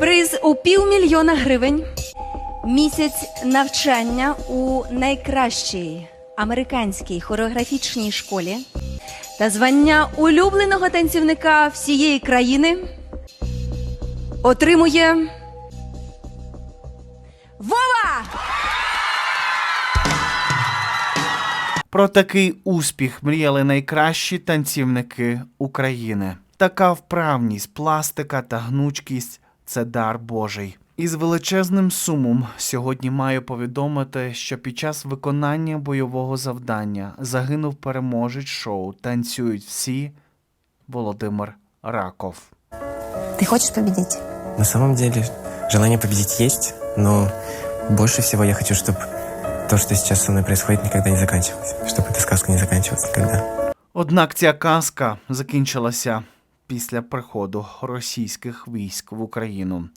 Приз у півмільйона гривень. Місяць навчання у найкращій американській хореографічній школі та звання улюбленого танцівника всієї країни отримує Вова! Про такий успіх мріяли найкращі танцівники України. Така вправність, пластика та гнучкість це дар Божий. Із величезним сумом сьогодні маю повідомити, що під час виконання бойового завдання загинув переможець шоу Танцюють всі Володимир Раков. Ты хочешь победить? На самом деле, желание победить есть, но больше всего я хочу, чтобы то, что сейчас со мной происходит, никогда не заканчивалось. Чтобы эта сказка не заканчивалась никогда. Однак ця казка закінчилася після приходу російських військ в Україну.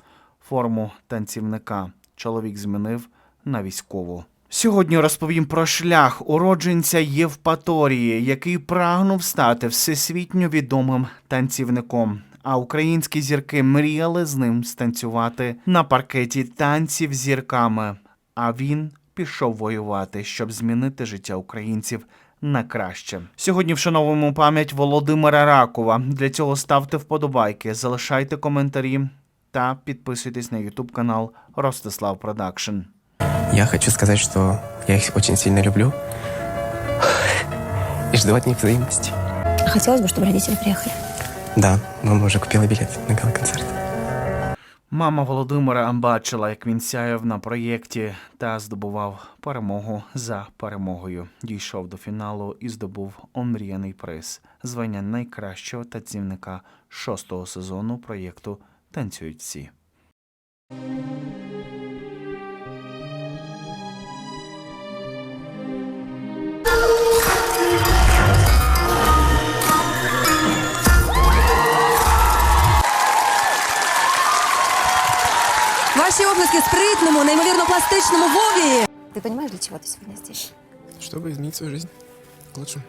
Форму танцівника чоловік змінив на військову. Сьогодні розповім про шлях уродженця Євпаторії, який прагнув стати всесвітньо відомим танцівником. А українські зірки мріяли з ним станцювати на паркеті танців зірками. А він пішов воювати, щоб змінити життя українців на краще. Сьогодні вшановуємо пам'ять Володимира Ракова. Для цього ставте вподобайки, залишайте коментарі та підписуйтесь на YouTube канал Ростислав Продакшн. Я хочу сказать, что я их очень сильно люблю и жду от них взаимности. Хотелось бы, чтобы родители приехали. Да, мама уже купила билет на гала-концерт. Мама Володимира бачила, як він сяяв на проєкті та здобував перемогу за перемогою. Дійшов до фіналу і здобув омріяний приз звання найкращого танцівника шостого сезону проєкту Танцюють всі. Ваші обласки спритному, неймовірно пластичному Вові! Ты понимаешь, для чего ты сегодня здесь? Чтобы изменить свою жизнь к лучшему.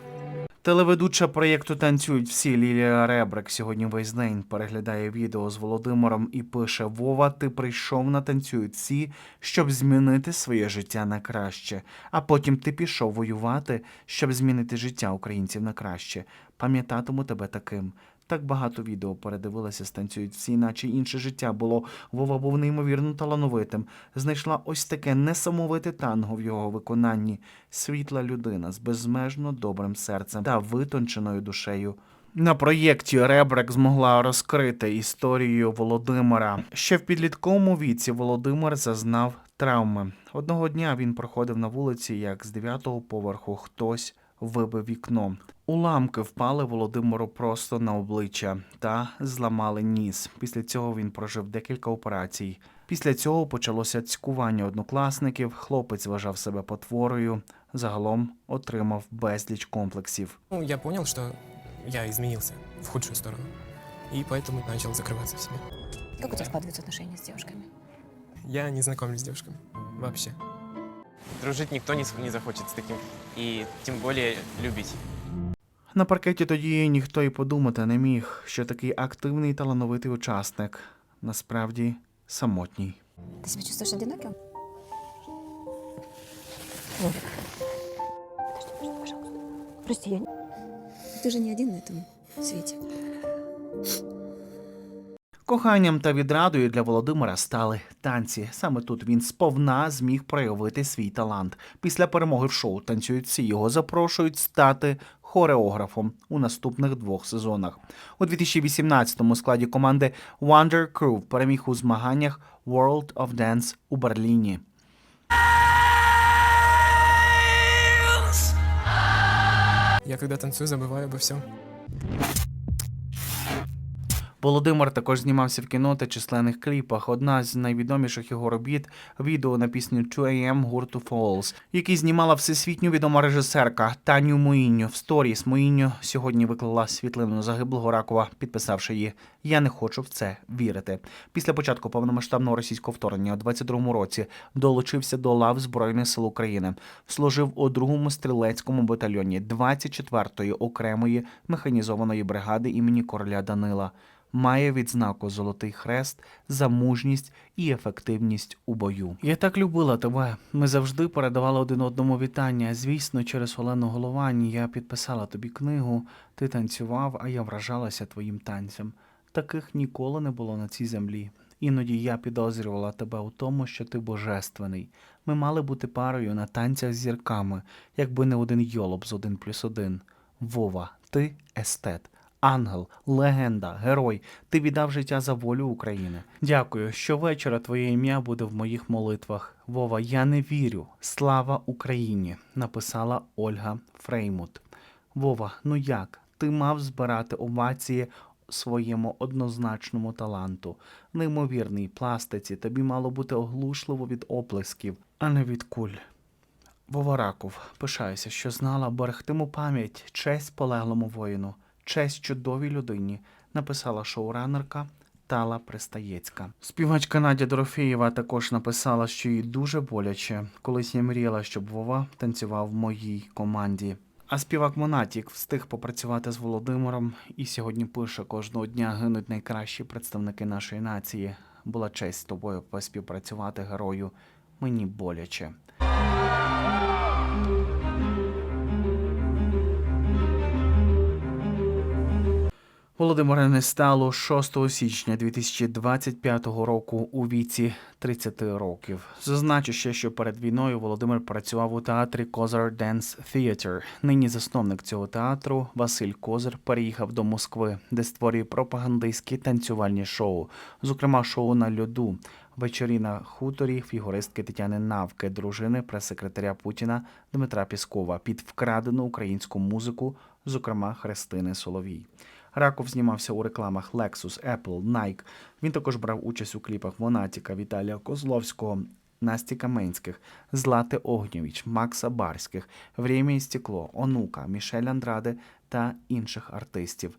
Телеведуча проєкту Танцюють всі Лілія Ребрик сьогодні весь день переглядає відео з Володимиром і пише: Вова, ти прийшов на танцюють всі, щоб змінити своє життя на краще. А потім ти пішов воювати, щоб змінити життя українців на краще. Пам'ятатиму тебе таким. Так багато відео передивилася, станцюють всі, наче інше життя було. Вова був неймовірно талановитим. Знайшла ось таке несамовите танго в його виконанні. Світла людина з безмежно добрим серцем та витонченою душею. На проєкті Ребрик змогла розкрити історію Володимира. Ще в підлітковому віці Володимир зазнав травми. Одного дня він проходив на вулиці, як з дев'ятого поверху хтось вибив вікно. Уламки впали Володимиру просто на обличчя та зламали ніс. Після цього він прожив декілька операцій. Після цього почалося цькування однокласників. Хлопець вважав себе потворою. Загалом отримав безліч комплексів. Ну, я понял, что я изменился в худшую сторону. И поэтому начал закрываться в себе. Как у тебя складываются отношения с девушками? Я не знакомлюсь с девушками. Вообще. Дружить никто не, с- не захочет с таким. И тем более любить. На паркеті тоді ніхто й подумати не міг, що такий активний і талановитий учасник насправді самотній. Ты себя чувствуешь одиноким? Вовик. Подожди, пожалуйста. Прости, я... Ты же не один на этом свете. Коханням та відрадою для Володимира стали танці. Саме тут він сповна зміг проявити свій талант. Після перемоги в шоу танцюють його запрошують стати хореографом у наступних двох сезонах. У 2018-му складі команди Wonder Crew переміг у змаганнях World of Dance у Берліні. Я когда танцую, забываю обо всем. Володимир також знімався в кіно та численних кліпах. Одна з найвідоміших його робіт відео на пісню 2AM гурту Falls, який знімала всесвітньо відома режисерка Таню Моїньо. В сторіс Моїньо сьогодні виклала світлину загиблого Ракова, підписавши її Я не хочу в це вірити. Після початку повномасштабного російського вторгнення у 22-му році долучився до лав Збройних сил України. Служив у другому стрілецькому батальйоні 24-ї окремої механізованої бригади імені короля Данила. Має відзнаку Золотий Хрест за мужність і ефективність у бою. Я так любила тебе. Ми завжди передавали один одному вітання. Звісно, через Олену Головань я підписала тобі книгу. Ти танцював, а я вражалася твоїм танцем. Таких ніколи не було на цій землі. Іноді я підозрювала тебе у тому, що ти божественний. Ми мали бути парою на танцях з зірками, якби не один йолоп з один плюс один. Вова, ти естет. Ангел, легенда, герой, ти віддав життя за волю України. Дякую. Щовечора твоє ім'я буде в моїх молитвах. Вова, я не вірю. Слава Україні! написала Ольга Фреймут. Вова, ну як? Ти мав збирати овації своєму однозначному таланту, неймовірній пластиці. Тобі мало бути оглушливо від оплесків, а не від куль. Вова Раков, пишаюся, що знала берегтиму пам'ять, честь полеглому воїну, честь чудовій людині, написала шоуранерка Тала Пристаєцька. Співачка Надя Дорофєєва також написала, що їй дуже боляче. Колись я мріяла, щоб Вова танцював в моїй команді. А співак Монатік встиг попрацювати з Володимиром і сьогодні пише кожного дня гинуть найкращі представники нашої нації. Була честь з тобою поспівпрацювати герою. Мені боляче. Володимира не стало 6 січня 2025 року у віці 30 років. Зазначу ще, що перед війною Володимир працював у театрі Козар Dance Theatre. Нині засновник цього театру Василь Козир переїхав до Москви, де створює пропагандистські танцювальні шоу, зокрема шоу на льоду. Вечорі на хуторі фігуристки Тетяни Навки, дружини прес-секретаря Путіна Дмитра Піскова, під вкрадену українську музику, зокрема Христини Соловій. Раков знімався у рекламах Lexus, Apple, Nike. Він також брав участь у кліпах Монатіка, Віталія Козловського, Насті Каменських, Злати Огнєвіч, Макса Барських, Время і стекло, Онука, Мішель Андраде та інших артистів.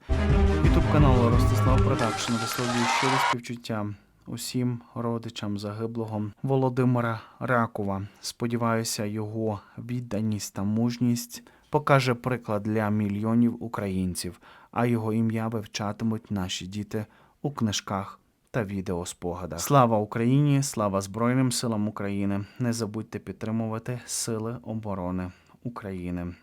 Ютуб каналу Ростислав Продакшн висловлює щире співчуття усім родичам загиблого Володимира Ракова. Сподіваюся, його відданість та мужність покаже приклад для мільйонів українців, а його ім'я вивчатимуть наші діти у книжках та відеоспогадах. Слава Україні! Слава Збройним силам України! Не забудьте підтримувати Сили оборони України.